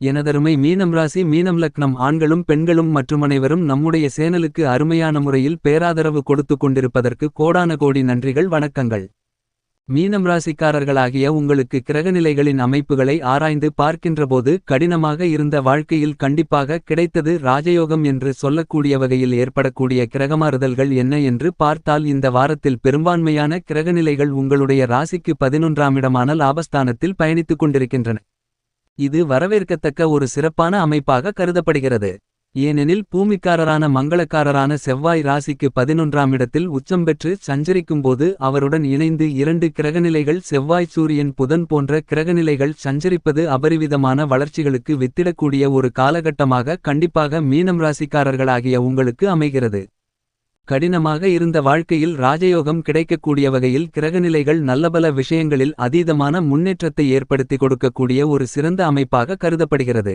எனதருமை மீனம் ராசி மீனம் லக்னம் ஆண்களும் பெண்களும் மற்றும் அனைவரும் நம்முடைய சேனலுக்கு அருமையான முறையில் பேராதரவு கொடுத்து கொண்டிருப்பதற்கு கோடான கோடி நன்றிகள் வணக்கங்கள். மீனம் ராசிக்காரர்களாகிய உங்களுக்கு கிரகநிலைகளின் அமைப்புகளை ஆராய்ந்து பார்க்கின்றபோது கடினமாக இருந்த வாழ்க்கையில் கண்டிப்பாக கிடைத்தது ராஜயோகம் என்று சொல்லக்கூடிய வகையில் ஏற்படக்கூடிய கிரகமாறுதல்கள் என்ன என்று பார்த்தால் இந்த வாரத்தில் பெரும்பான்மையான கிரகநிலைகள் உங்களுடைய ராசிக்கு பதினொன்றாம் இடமான லாபஸ்தானத்தில் பயணித்துக் கொண்டிருக்கின்றன. இது வரவேற்கத்தக்க ஒரு சிறப்பான அமைப்பாக கருதப்படுகிறது. ஏனெனில் பூமிக்காரரான மங்களக்காரரான செவ்வாய் ராசிக்கு பதினொன்றாம் இடத்தில் உச்சம் பெற்று சஞ்சரிக்கும்போது அவருடன் இணைந்து இரண்டு கிரகநிலைகள் செவ்வாய் சூரியன் புதன் போன்ற கிரகநிலைகள் சஞ்சரிப்பது அபரிவிதமான வளர்ச்சிகளுக்கு வித்திடக்கூடிய ஒரு காலகட்டமாக கண்டிப்பாக மீனம் ராசிக்காரர்களாகிய உங்களுக்கு அமைகிறது. கடினமாக இருந்த வாழ்க்கையில் ராஜயோகம் கிடைக்கக்கூடிய வகையில் கிரகநிலைகள் நல்லபல விஷயங்களில் அதீதமான முன்னேற்றத்தை ஏற்படுத்தி கொடுக்கக்கூடிய ஒரு சிறந்த அமைப்பாக கருதப்படுகிறது.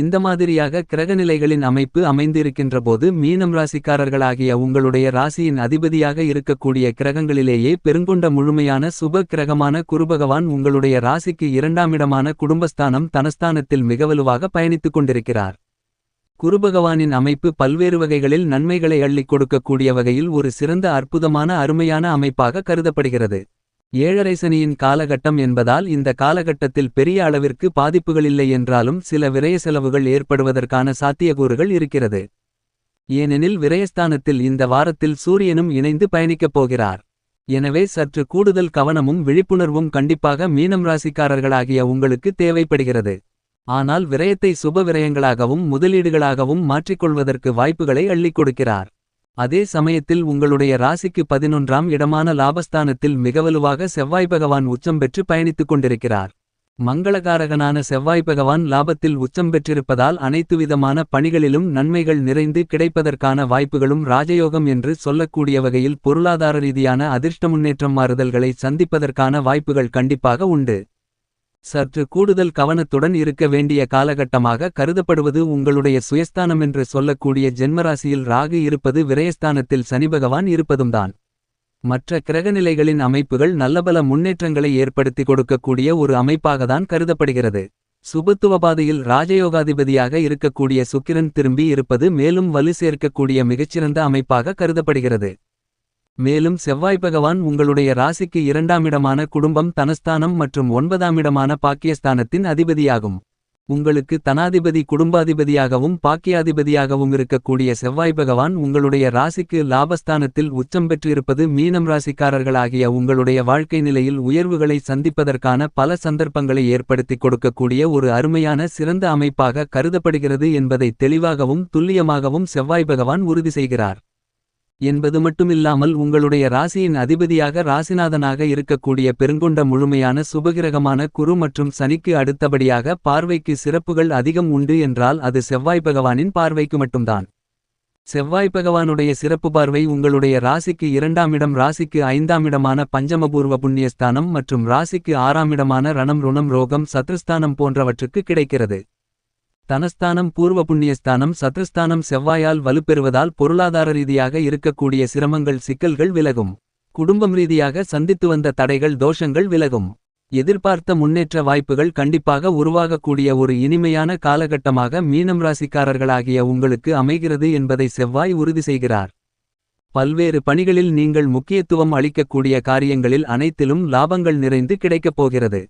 இந்த மாதிரியாக கிரகநிலைகளின் அமைப்பு அமைந்திருக்கின்றபோது மீனம் ராசிக்காரர்களாகிய உங்களுடைய ராசியின் அதிபதியாக இருக்கக்கூடிய கிரகங்களிலேயே பெருங்கொண்ட முழுமையான சுப கிரகமான குருபகவான் உங்களுடைய ராசிக்கு இரண்டாமிடமான குடும்பஸ்தானம் தனஸ்தானத்தில் மிகவலுவாக பயணித்துக் கொண்டிருக்கிறார். குருபகவானின் அமைப்பு பல்வேறு வகைகளில் நன்மைகளை அள்ளிக் கொடுக்கக்கூடிய வகையில் ஒரு சிறந்த அற்புதமான அருமையான அமைப்பாக கருதப்படுகிறது. ஏழரை சனியின் காலகட்டம் என்பதால் இந்த காலகட்டத்தில் பெரிய அளவிற்கு பாதிப்புகளில்லை என்றாலும் சில விரய செலவுகள் ஏற்படுவதற்கான சாத்தியக்கூறுகள் இருக்கிறது. ஏனெனில் விரயஸ்தானத்தில் இந்த வாரத்தில் சூரியனும் இணைந்து பயணிக்கப் போகிறார். எனவே சற்று கூடுதல் கவனமும் விழிப்புணர்வும் கண்டிப்பாக மீனம் ராசிக்காரர்களாகிய உங்களுக்கு தேவைப்படுகிறது. ஆனால் விரயத்தை சுப விரயங்களாகவும் முதலீடுகளாகவும் மாற்றிக்கொள்வதற்கு வாய்ப்புகளை அள்ளிக் கொடுக்கிறார். அதே சமயத்தில் உங்களுடைய ராசிக்கு பதினொன்றாம் இடமான லாபஸ்தானத்தில் மிகவலுவாக செவ்வாய் பகவான் உச்சம் பெற்று பயணித்துக் கொண்டிருக்கிறார். மங்களகாரகனான செவ்வாய் பகவான் லாபத்தில் உச்சம் பெற்றிருப்பதால் அனைத்து விதமான பணிகளிலும் நன்மைகள் நிறைந்து கிடைப்பதற்கான வாய்ப்புகளும் ராஜயோகம் என்று சொல்லக்கூடிய வகையில் பொருளாதார ரீதியான அதிர்ஷ்ட முன்னேற்றம் மாறுதல்களை சந்திப்பதற்கான வாய்ப்புகள் கண்டிப்பாக உண்டு. சற்று கூடுதல் கவனத்துடன் இருக்க வேண்டிய காலகட்டமாக கருதப்படுவது உங்களுடைய சுயஸ்தானமென்று சொல்லக்கூடிய ஜென்மராசியில் ராகு இருப்பது விரயஸ்தானத்தில் சனிபகவான் இருப்பதும்தான். மற்ற கிரகநிலைகளின் அமைப்புகள் நல்லபல முன்னேற்றங்களை ஏற்படுத்தி கொடுக்கக்கூடிய ஒரு அமைப்பாகத்தான் கருதப்படுகிறது. சுபத்துவபாதையில் ராஜயோகாதிபதியாக இருக்கக்கூடிய சுக்கிரன் திரும்பி இருப்பது மேலும் வலு சேர்க்கக்கூடிய மிகச்சிறந்த அமைப்பாக கருதப்படுகிறது. மேலும் செவ்வாய் பகவான் உங்களுடைய ராசிக்கு இரண்டாமிடமான குடும்பம் தனஸ்தானம் மற்றும் ஒன்பதாமிடமான பாக்கியஸ்தானத்தின் அதிபதியாகும். உங்களுக்கு தனாதிபதி குடும்பாதிபதியாகவும் பாக்கியாதிபதியாகவும் இருக்கக்கூடிய செவ்வாய் பகவான் உங்களுடைய ராசிக்கு லாபஸ்தானத்தில் உச்சம் பெற்றிருப்பது மீனம் ராசிக்காரர்களாகிய உங்களுடைய வாழ்க்கை நிலையில் உயர்வுகளை சந்திப்பதற்கான பல சந்தர்ப்பங்களை ஏற்படுத்திக் கொடுக்கக்கூடிய ஒரு அருமையான சிறந்த அமைப்பாக கருதப்படுகிறது என்பதை தெளிவாகவும் துல்லியமாகவும் செவ்வாய் பகவான் உறுதி செய்கிறார். என்பது மட்டுமில்லாமல் உங்களுடைய ராசியின் அதிபதியாக ராசிநாதனாக இருக்கக்கூடிய பெருங்கொண்ட முழுமையான சுபகிரகமான குரு மற்றும் சனிக்கு அடுத்தபடியாக பார்வைக்கு சிறப்புகள் அதிகம் உண்டு என்றால் அது செவ்வாய் பகவானின் பார்வைக்கு மட்டும்தான். செவ்வாய் பகவானுடைய சிறப்பு பார்வை உங்களுடைய ராசிக்கு இரண்டாம் இடம் ராசிக்கு ஐந்தாம் இடமான பஞ்சமபூர்வ புண்ணியஸ்தானம் மற்றும் ராசிக்கு ஆறாம் இடமான ரணம் ருணம் ரோகம் சத்ருஸ்தானம் போன்றவற்றுக்கு கிடைக்கிறது. தனஸ்தானம் பூர்வ புண்ணியஸ்தானம் சத்ருஸ்தானம் செவ்வாயால் வலுப்பெறுவதால் பொருளாதார ரீதியாக இருக்கக்கூடிய சிரமங்கள் சிக்கல்கள் விலகும். குடும்பம் ரீதியாக சந்தித்து வந்த தடைகள் தோஷங்கள் விலகும். எதிர்பார்த்த முன்னேற்ற வாய்ப்புகள் கண்டிப்பாக உருவாகக்கூடிய ஒரு இனிமையான காலகட்டமாக மீனம் ராசிக்காரர்களாகிய உங்களுக்கு அமைகிறது என்பதை செவ்வாய் உறுதி செய்கிறார். பல்வேறு பணிகளில் நீங்கள் முக்கியத்துவம் அளிக்கக்கூடிய காரியங்களில் அனைத்திலும் லாபங்கள் நிறைந்து கிடைக்கப் போகிறது.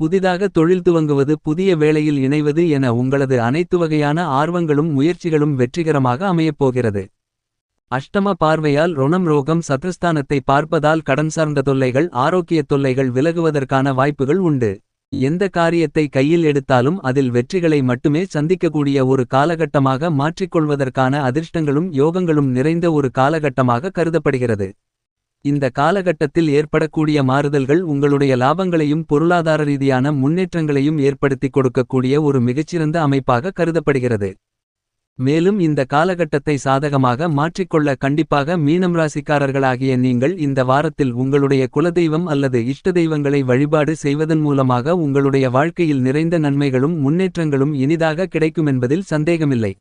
புதிதாக தொழில் துவங்குவது புதிய வேளையில் இணைவது என உங்களது அனைத்து வகையான ஆர்வங்களும் முயற்சிகளும் வெற்றிகரமாக அமையப்போகிறது அஷ்டம பார்வையால் ருணம் ரோகம் சத்ருஸ்தானத்தை பார்ப்பதால் கடன் சார்ந்த தொல்லைகள் ஆரோக்கிய தொல்லைகள் விலகுவதற்கான வாய்ப்புகள் உண்டு எந்த காரியத்தை கையில் எடுத்தாலும் அதில் வெற்றிகளை மட்டுமே சந்திக்கக்கூடிய ஒரு காலகட்டமாக மாற்றிக்கொள்வதற்கான அதிர்ஷ்டங்களும் யோகங்களும் நிறைந்த ஒரு காலகட்டமாக கருதப்படுகிறது. இந்த காலகட்டத்தில் ஏற்படக்கூடிய மாறுதல்கள் உங்களுடைய லாபங்களையும் பொருளாதார ரீதியான முன்னேற்றங்களையும் ஏற்படுத்திக் கொடுக்கக்கூடிய ஒரு மிகச்சிறந்த அமைப்பாக கருதப்படுகிறது. மேலும் இந்த காலகட்டத்தை சாதகமாக மாற்றிக்கொள்ள கண்டிப்பாக மீனம் ராசிக்காரர்களாகிய நீங்கள் இந்த வாரத்தில் உங்களுடைய குலதெய்வம் அல்லது இஷ்ட தெய்வங்களை வழிபாடு செய்வதன் மூலமாக உங்களுடைய வாழ்க்கையில் நிறைந்த நன்மைகளும் முன்னேற்றங்களும் இனிதாக கிடைக்குமென்பதில் சந்தேகமில்லை.